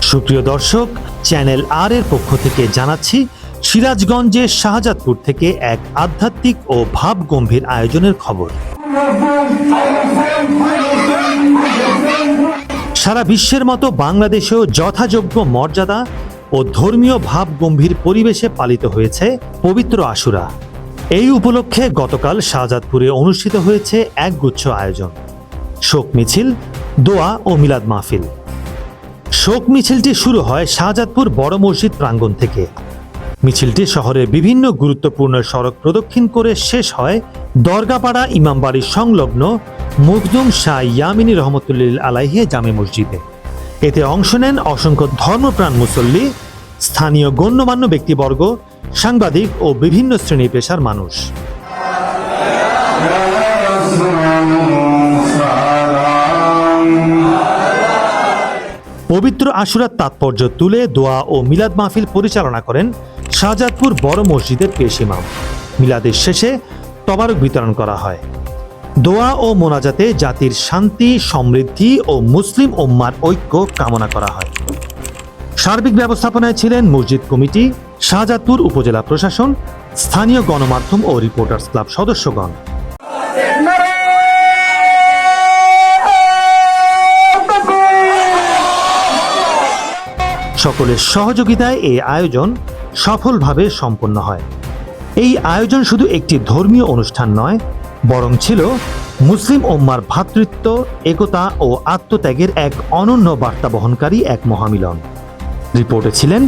সুপ্রিয় দর্শক চ্যানেল আর এর পক্ষ থেকে জানাচ্ছি সিরাজগঞ্জের শাহজাদপুর থেকে এক আধ্যাত্মিক ও ভাবগম্ভীর আয়োজনের খবর। সারা বিশ্বের মতো বাংলাদেশেও যথাযোগ্য মর্যাদা ও ধর্মীয় ভাব গম্ভীর পরিবেশে পালিত হয়েছে পবিত্র আশুরা। এই উপলক্ষে গতকাল শাহজাদপুরে অনুষ্ঠিত হয়েছে একগুচ্ছ আয়োজন। শোক মিছিল, দোয়া ও মিলাদ মাহফিল। শোক মিছিলটি শুরু হয় শাহজাদপুর বড় মসজিদ প্রাঙ্গণ থেকে। মিছিলটি শহরের বিভিন্ন গুরুত্বপূর্ণ সড়ক প্রদক্ষিণ করে শেষ হয় দরগাপাড়া ইমামবাড়ির সংলগ্ন মুখদুম শাহ ইয়ামিনী রহমতুল্লিল আলাইহে জামে মসজিদে। এতে অংশ নেন অসংখ্য ধর্মপ্রাণ মুসল্লি, স্থানীয় গণ্যমান্য ব্যক্তিবর্গ সাংবাদিক ও বিভিন্ন শ্রেণি পেশার মানুষ। পবিত্র আশুরার তাৎপর্য তুলে দোয়া ও মিলাদ মাহফিল পরিচালনা করেন শাহজাদপুর বড় মসজিদের পেশ ইমাম। মিলাদের শেষে তবারক বিতরণ করা হয়। দোয়া ও মোনাজাতে জাতির শান্তি, সমৃদ্ধি ও মুসলিম ওম্মার ঐক্য কামনা করা হয়। সার্বিক ব্যবস্থাপনায় ছিলেন মসজিদ কমিটি শাহজাদপুর উপজেলা প্রশাসন, স্থানীয় গণমাধ্যম ও রিপোর্টার্স ক্লাব সদস্যগণ। সকলের সহযোগিতায় এই আয়োজন সফলভাবে সম্পন্ন হয়। এই আয়োজন শুধু একটি ধর্মীয় অনুষ্ঠান নয়, বরং ছিল মুসলিম ওম্মার ভ্রাতৃত্ব একতা ও আত্মত্যাগের এক অনন্য বার্তা বহনকারী এক মহামিলন। রিপোর্টে ছিলেন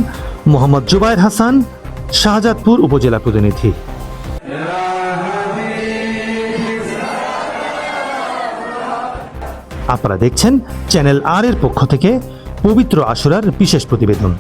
মোহাম্মদ জুবায়ের হাসান, শাহজাদপুর উপজেলা প্রতিনিধি। আপনারা দেখছেন চ্যানেল আর এর পক্ষ থেকে পবিত্র আশুরার বিশেষ প্রতিবেদন।